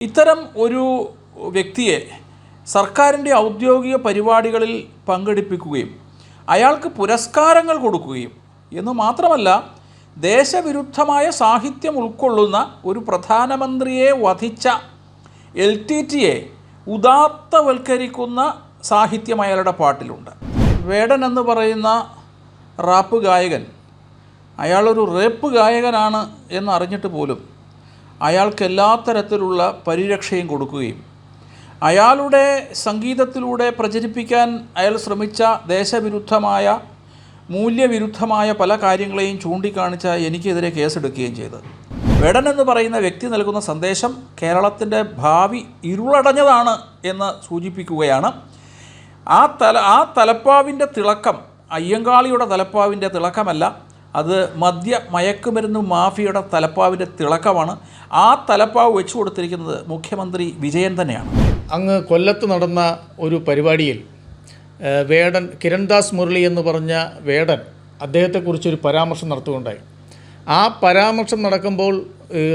ഇത്തരം ഒരു വ്യക്തിയെ സർക്കാരിന്റെ ഔദ്യോഗിക പരിപാടികളിൽ പങ്കെടുപ്പിക്കുകയും അയാൾക്ക് പുരസ്കാരങ്ങൾ കൊടുക്കുകയും എന്ന് മാത്രമല്ല ദേശവിരുദ്ധമായ സാഹിത്യം ഉൾക്കൊള്ളുന്ന ഒരു പ്രധാനമന്ത്രിയെ വധിച്ച എൽ ടി ടിയെ ഉദാത്തവൽക്കരിക്കുന്ന സാഹിത്യം അയാളുടെ പാട്ടിലുണ്ട്. വേടൻ എന്ന് പറയുന്ന റാപ്പ് ഗായകൻ അയാളൊരു റേപ്പ് ഗായകനാണ് എന്നറിഞ്ഞിട്ട് പോലും അയാൾക്ക് എല്ലാ തരത്തിലുള്ള പരിരക്ഷയും കൊടുക്കുകയും അയാളുടെ സംഗീതത്തിലൂടെ പ്രചരിപ്പിക്കാൻ അയാൾ ശ്രമിച്ച ദേശവിരുദ്ധമായ മൂല്യവിരുദ്ധമായ പല കാര്യങ്ങളെയും ചൂണ്ടിക്കാണിച്ച എനിക്കെതിരെ കേസെടുക്കുകയും ചെയ്തു വെടൻ എന്ന് പറയുന്ന വ്യക്തി നൽകുന്ന സന്ദേശം കേരളത്തിന്റെ ഭാവി ഇരുളടഞ്ഞതാണ് എന്ന് സൂചിപ്പിക്കുകയാണ്. ആ തല ആ തലപ്പാവിന്റെ തിളക്കം അയ്യങ്കാളിയുടെ തലപ്പാവിന്റെ തിളക്കമല്ല അത് മദ്യ മയക്കുമരുന്ന് മാഫിയയുടെ തലപ്പാവിന്റെ തിളക്കമാണ്. ആ തലപ്പാവ് വെച്ചു കൊടുത്തിരിക്കുന്നത് മുഖ്യമന്ത്രി വിജയൻ തന്നെയാണ്. അങ്ങ് കൊല്ലത്ത് നടന്ന ഒരു പരിപാടിയിൽ വേടൻ കിരൺദാസ് മുരളി എന്ന് പറഞ്ഞ വേടൻ അദ്ദേഹത്തെക്കുറിച്ചൊരു പരാമർശം നടത്തുകയുണ്ടായി. ആ പരാമർശം നടക്കുമ്പോൾ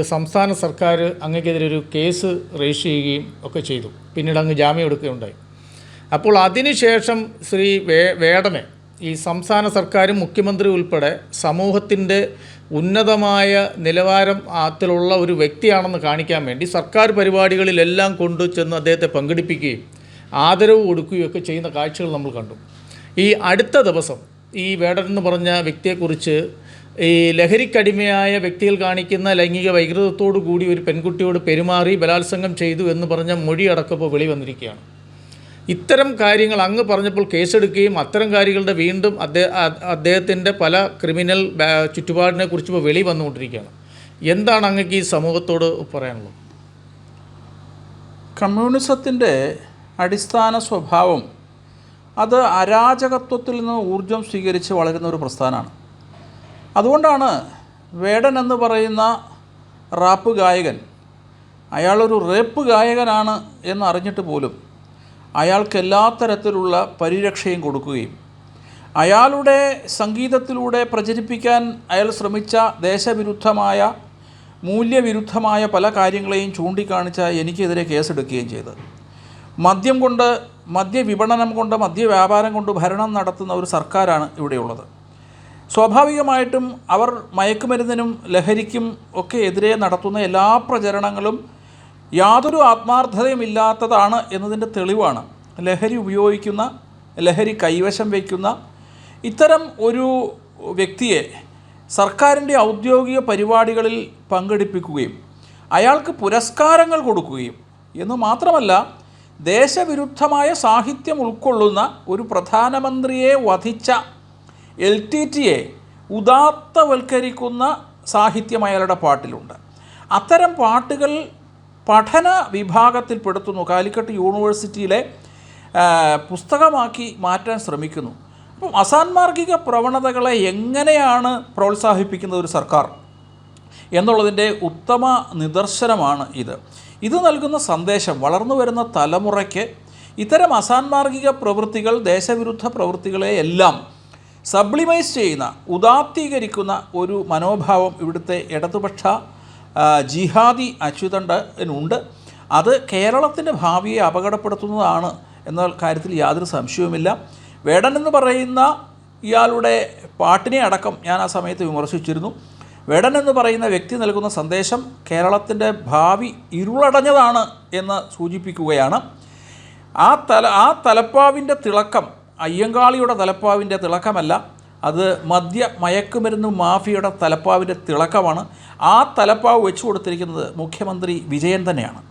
സംസ്ഥാന സർക്കാർ അങ്ങക്കെതിരെ ഒരു കേസ് രജിസ്റ്റർ ചെയ്യുകയും ഒക്കെ ചെയ്തു. പിന്നീട് അങ്ങ് ജാമ്യം എടുക്കുകയുണ്ടായി. അപ്പോൾ അതിനുശേഷം ശ്രീ വേ വേടനെ ഈ സംസ്ഥാന സർക്കാരും മുഖ്യമന്ത്രി ഉൾപ്പെടെ സമൂഹത്തിന്റെ ഉന്നതമായ നിലവാരം ആത്തിലുള്ള ഒരു വ്യക്തിയാണെന്ന് കാണിക്കാൻ വേണ്ടി സർക്കാർ പരിപാടികളിലെല്ലാം കൊണ്ടു ചെന്ന് അദ്ദേഹത്തെ പങ്കെടുപ്പിക്കുകയും ആദരവ് കൊടുക്കുകയും ഒക്കെ ചെയ്യുന്ന കാഴ്ചകൾ നമ്മൾ കണ്ടു. ഈ അടുത്ത ദിവസം ഈ വേടൻ എന്ന് പറഞ്ഞ വ്യക്തിയെക്കുറിച്ച് ഈ ലഹരിക്കടിമയായ വ്യക്തിയിൽ കാണിക്കുന്ന ലൈംഗിക വൈകൃതത്തോടു കൂടി ഒരു പെൺകുട്ടിയോട് പെരുമാറി ബലാത്സംഗം ചെയ്തു എന്ന് പറഞ്ഞ മൊഴി അടക്കപ്പോൾ വെളി വന്നിരിക്കുകയാണ് ഇത്തരം കാര്യങ്ങൾ അങ്ങ് പറഞ്ഞപ്പോൾ കേസെടുക്കുകയും അത്തരം കാര്യങ്ങളുടെ വീണ്ടും അദ്ദേഹം അദ്ദേഹത്തിന്റെ പല ക്രിമിനൽ ചുറ്റുപാടിനെ കുറിച്ച് ഇപ്പോൾ വെളി വന്നുകൊണ്ടിരിക്കുകയാണ്. എന്താണ് അങ്ങക്ക് ഈ സമൂഹത്തോട് പറയാനുള്ളത്? കമ്മ്യൂണിസത്തിന്റെ അടിസ്ഥാന സ്വഭാവം അത് അരാജകത്വത്തിൽ നിന്ന് ഊർജം സ്വീകരിച്ച് വളരുന്ന ഒരു പ്രസ്ഥാനമാണ്. അതുകൊണ്ടാണ് വേടൻ എന്ന് പറയുന്ന റാപ്പ് ഗായകൻ അയാളൊരു റേപ്പ് ഗായകനാണ് എന്നറിഞ്ഞിട്ട് പോലും അയാൾക്ക് എല്ലാ തരത്തിലുള്ള പരിരക്ഷയും കൊടുക്കുകയും അയാളുടെ സംഗീതത്തിലൂടെ പ്രചരിപ്പിക്കാൻ അയാൾ ശ്രമിച്ച ദേശവിരുദ്ധമായ മൂല്യവിരുദ്ധമായ പല കാര്യങ്ങളെയും ചൂണ്ടിക്കാണിച്ച എനിക്കെതിരെ കേസെടുക്കുകയും ചെയ്തത് മദ്യം കൊണ്ട് മദ്യവിപണനം കൊണ്ട് മദ്യവ്യാപാരം കൊണ്ട് ഭരണം നടത്തുന്ന ഒരു സർക്കാരാണ് ഇവിടെയുള്ളത്. സ്വാഭാവികമായിട്ടും അവർ മയക്കുമരുന്നിനും ലഹരിക്കും ഒക്കെ എതിരെ നടത്തുന്ന എല്ലാ പ്രചരണങ്ങളും യാതൊരു ആത്മാർത്ഥതയുമില്ലാത്തതാണ് എന്നതിന്റെ തെളിവാണ്. ലഹരി ഉപയോഗിക്കുന്ന ലഹരി കൈവശം വയ്ക്കുന്ന ഇത്തരം ഒരു വ്യക്തിയെ സർക്കാരിന്റെ ഔദ്യോഗിക പരിപാടികളിൽ പങ്കെടുപ്പിക്കുകയും അയാൾക്ക് പുരസ്കാരങ്ങൾ കൊടുക്കുകയും എന്ന് മാത്രമല്ല ദേശവിരുദ്ധമായ സാഹിത്യം ഉൾക്കൊള്ളുന്ന ഒരു പ്രധാനമന്ത്രിയെ വധിച്ച എൽ ടി ടിയെ ഉദാത്തവൽക്കരിക്കുന്ന സാഹിത്യം അയാളുടെ പാട്ടിലുണ്ട്. അത്തരം പാട്ടുകൾ പഠന വിഭാഗത്തിൽപ്പെടുത്തുന്നു കാലിക്കട്ട് യൂണിവേഴ്സിറ്റിയിലെ പുസ്തകമാക്കി മാറ്റാൻ ശ്രമിക്കുന്നു. അപ്പം അസാൻമാർഗിക പ്രവണതകളെ എങ്ങനെയാണ് പ്രോത്സാഹിപ്പിക്കുന്നത് ഒരു സർക്കാർ? എന്നുള്ളതിന്റെ ഉത്തമ നിദർശനമാണ് ഇത്. ഇത് നൽകുന്ന സന്ദേശം വളർന്നു വരുന്ന തലമുറയ്ക്ക് ഇത്തരം അസാൻമാർഗിക പ്രവൃത്തികൾ ദേശവിരുദ്ധ പ്രവൃത്തികളെ എല്ലാം സബ്ലിമൈസ് ചെയ്യുന്ന ഉദാത്തീകരിക്കുന്ന ഒരു മനോഭാവം ഇവിടുത്തെ ഇടതുപക്ഷ ജിഹാദി അച്യുതണ്ടനുണ്ട്. അത് കേരളത്തിന്റെ ഭാവിയെ അപകടപ്പെടുത്തുന്നതാണ് എന്ന കാര്യത്തിൽ യാതൊരു സംശയവുമില്ല. വേടൻ എന്ന് പറയുന്ന ഇയാളുടെ പാട്ടിനെ അടക്കം ഞാൻ ആ സമയത്ത് വിമർശിച്ചിരുന്നു. വേടൻ എന്ന് പറയുന്ന വ്യക്തി നൽകുന്ന സന്ദേശം കേരളത്തിന്റെ ഭാവി ഇരുളടഞ്ഞതാണ് എന്ന് സൂചിപ്പിക്കുകയാണ്. ആ തല ആ തലപ്പാവിന്റെ തിളക്കം അയ്യങ്കാളിയുടെ തലപ്പാവിന്റെ തിളക്കമല്ല അത് മദ്യ മയക്കുമരുന്ന് മാഫിയയുടെ തലപ്പാവിന്റെ തിളക്കമാണ്. ആ തലപ്പാവ് വെച്ചു കൊടുത്തിരിക്കുന്നത് മുഖ്യമന്ത്രി വിജയൻ തന്നെയാണ്.